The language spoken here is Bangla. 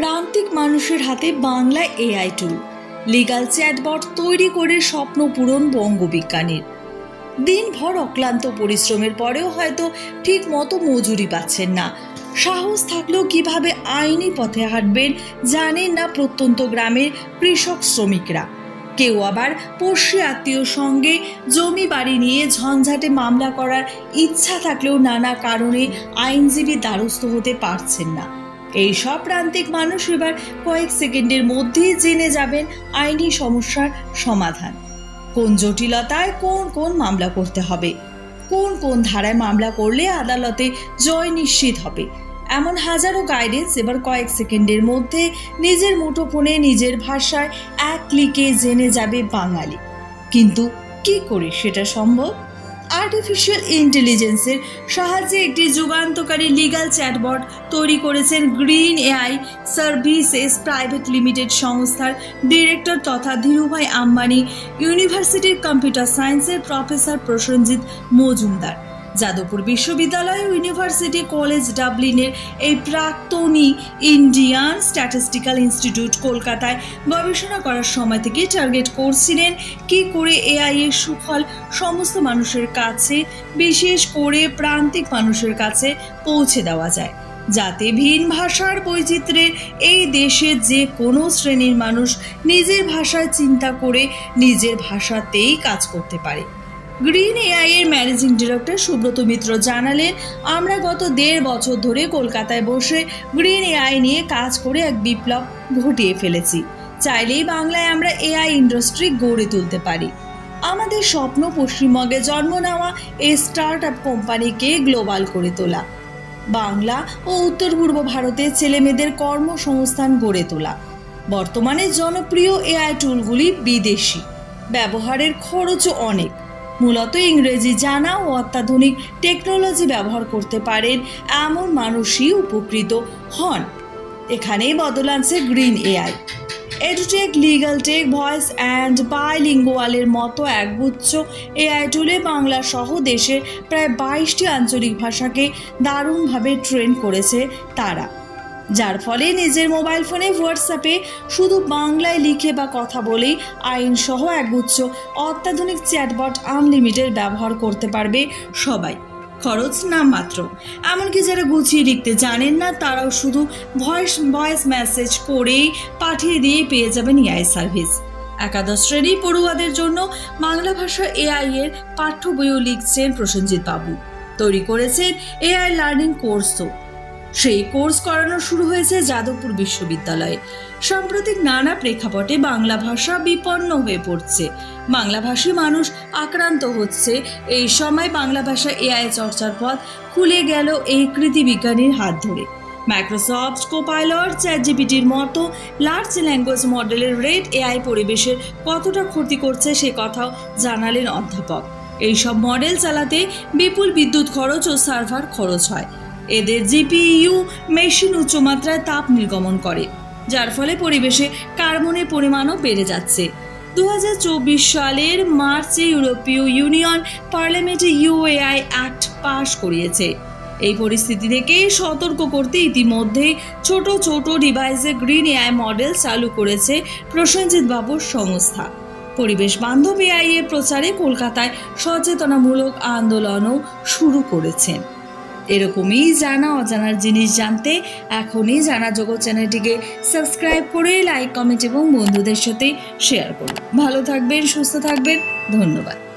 প্রান্তিক মানুষের হাতে Bangla AI tool legal chatbot তৈরি করে স্বপ্ন পূরণ বঙ্গবিজ্ঞানীর। দিনভর অক্লান্ত পরিশ্রমের পরেও হয়তো ঠিক মতো মজুরি পাচ্ছেন না। সাহস থাকলেও কীভাবে আইনি পথে হাঁটবেন জানেন না প্রত্যন্ত গ্রামের কৃষক শ্রমিকরা। কেউ আবার পড়শি আত্মীয় সঙ্গে জমি বাড়ি নিয়ে ঝঞ্ঝাটে মামলা করার ইচ্ছা থাকলেও নানা কারণে আইনজীবী দ্বারস্থ হতে পারছেন না। এই সব প্রান্তিক মানুষ এবার কয়েক সেকেন্ডের মধ্যেই জেনে যাবেন আইনি সমস্যার সমাধান। কোন জটিলতায় কোন কোন মামলা করতে হবে? কোন কোন ধারায় মামলা করলে আদালতে জয় নিশ্চিত হবে? এমন হাজারো গাইডেন্স এবার কয়েক সেকেন্ডের মধ্যে নিজের মুঠোফোনে নিজের ভাষায় এক ক্লিকে জেনে যাবে বাঙালি। কিন্তু কি করে সেটা সম্ভব? আর্টিফিশিয়াল ইন্টেলিজেন্সের সাহায্যে একটি যুগান্তকারী লিগাল চ্যাটবট তৈরি করেছেন green AI services private limited সংস্থার ডিরেক্টর তথা ধীরুভাই আম্বানি ইউনিভার্সিটির কম্পিউটার সায়েন্সের প্রফেসর প্রসেনজিৎ মজুমদার। যাদবপুর বিশ্ববিদ্যালয় ইউনিভার্সিটি কলেজ ডাবলিনের এই প্রাক্তনী ইন্ডিয়ান স্ট্যাটিস্টিক্যাল ইনস্টিটিউট কলকাতায় গবেষণা করার সময় থেকে টার্গেট করছিলেন কি করে এআই এর সুফল সমস্ত মানুষের কাছে, বিশেষ করে প্রান্তিক মানুষের কাছে পৌঁছে দেওয়া যায়। যাতে ভিন ভাষার বৈচিত্র্যের এই দেশে যে কোনো শ্রেণির মানুষ নিজের ভাষায় চিন্তা করে নিজের ভাষাতেই কাজ করতে পারে। গ্রিন এআই এর ম্যানেজিং ডিরেক্টর সুব্রত মিত্র জানালেন, আমরা গত দেড় বছর ধরে কলকাতায় বসে গ্রিন এআই নিয়ে কাজ করে এক বিপ্লব ঘটিয়ে ফেলেছি। চাইলেই বাংলায় আমরা এআই ইন্ডাস্ট্রি গড়ে তুলতে পারি। আমাদের স্বপ্ন পশ্চিমবঙ্গে জন্ম নেওয়া এই স্টার্ট আপ কোম্পানিকে গ্লোবাল করে তোলা। বাংলা ও উত্তর পূর্ব ভারতের ছেলেমেয়েদের কর্মসংস্থান গড়ে তোলা। বর্তমানে জনপ্রিয় এআই টুলগুলি বিদেশি। ব্যবহারের খরচও অনেক। মূলত ইংরেজি জানা ও অত্যাধুনিক টেকনোলজি ব্যবহার করতে পারেন এমন মানুষই উপকৃত হন। এখানেই বদল আনছে green AI. Edtech legal tech voice and বাইলিঙ্গুয়ালের মতো একগুচ্ছ এআই টুলে বাংলা সহ দেশের প্রায় বাইশটি আঞ্চলিক ভাষাকে দারুণভাবে ট্রেন করেছে তারা। যার ফলে নিজের মোবাইল ফোনে হোয়াটসঅ্যাপে শুধু বাংলায় লিখে বা কথা বলেই আইন সহ একগুচ্ছ অত্যাধুনিক চ্যাটবট আনলিমিটেড ব্যবহার করতে পারবে সবাই। খরচ নামমাত্র এমনকি যারা গুছিয়ে লিখতে জানেন না, তারাও শুধু ভয়েস ভয়েস মেসেজ করেই পাঠিয়ে দিয়ে পেয়ে যাবেন এআই সার্ভিস একাদশ শ্রেণি পড়ুয়াদের জন্য বাংলা ভাষা এআই এর পাঠ্য বইও লিখছেন প্রসেনজিৎ বাবু। তৈরি করেছেন এআই লার্নিং কোর্সও সেই কোর্স করানো শুরু হয়েছে যাদবপুর বিশ্ববিদ্যালয়ে। সাম্প্রতিক নানা প্রেক্ষাপটে বাংলা ভাষা বিপন্ন হয়ে পড়ছে। বাংলাভাষী মানুষ আক্রান্ত হচ্ছে। এই সময় বাংলা ভাষা এআই চর্চার পথ খুলে গেল এই কৃতি বিজ্ঞানীর হাত ধরে। মাইক্রোসফট কোপাইলট চ্যাট জিপিটির মতো লার্জ ল্যাঙ্গুয়েজ মডেলের রেড এআই পরিবেশের কতটা ক্ষতি করছে সে কথাও জানালেন অধ্যাপক। এইসব মডেল চালাতে বিপুল বিদ্যুৎ খরচ ও সার্ভার খরচ হয়। এদের জিপিইউ মেশিন উচ্চমাত্রায় তাপ নির্গমন করে, যার ফলে পরিবেশে কার্বনের পরিমাণও বেড়ে যাচ্ছে। দু হাজার চব্বিশ সালের মার্চে ইউরোপীয় ইউনিয়ন পার্লামেন্টে ইউএআই অ্যাক্ট পাশ করিয়েছে। এই পরিস্থিতি থেকে সতর্ক করতে ইতিমধ্যেই ছোট ছোট ডিভাইসে গ্রিন এআই মডেল চালু করেছে প্রসেনজিৎ বাবুর সংস্থা। পরিবেশ বান্ধব এআই এর প্রচারে কলকাতায় সচেতনামূলক আন্দোলনও শুরু করেছেন এরকমই জানা, অজানার জিনিস জানতে এখনই জানা জগৎ চ্যানেলটিকে সাবস্ক্রাইব করে লাইক, কমেন্ট এবং বন্ধুদের সাথে শেয়ার করুন। ভালো থাকবেন, সুস্থ থাকবেন, ধন্যবাদ।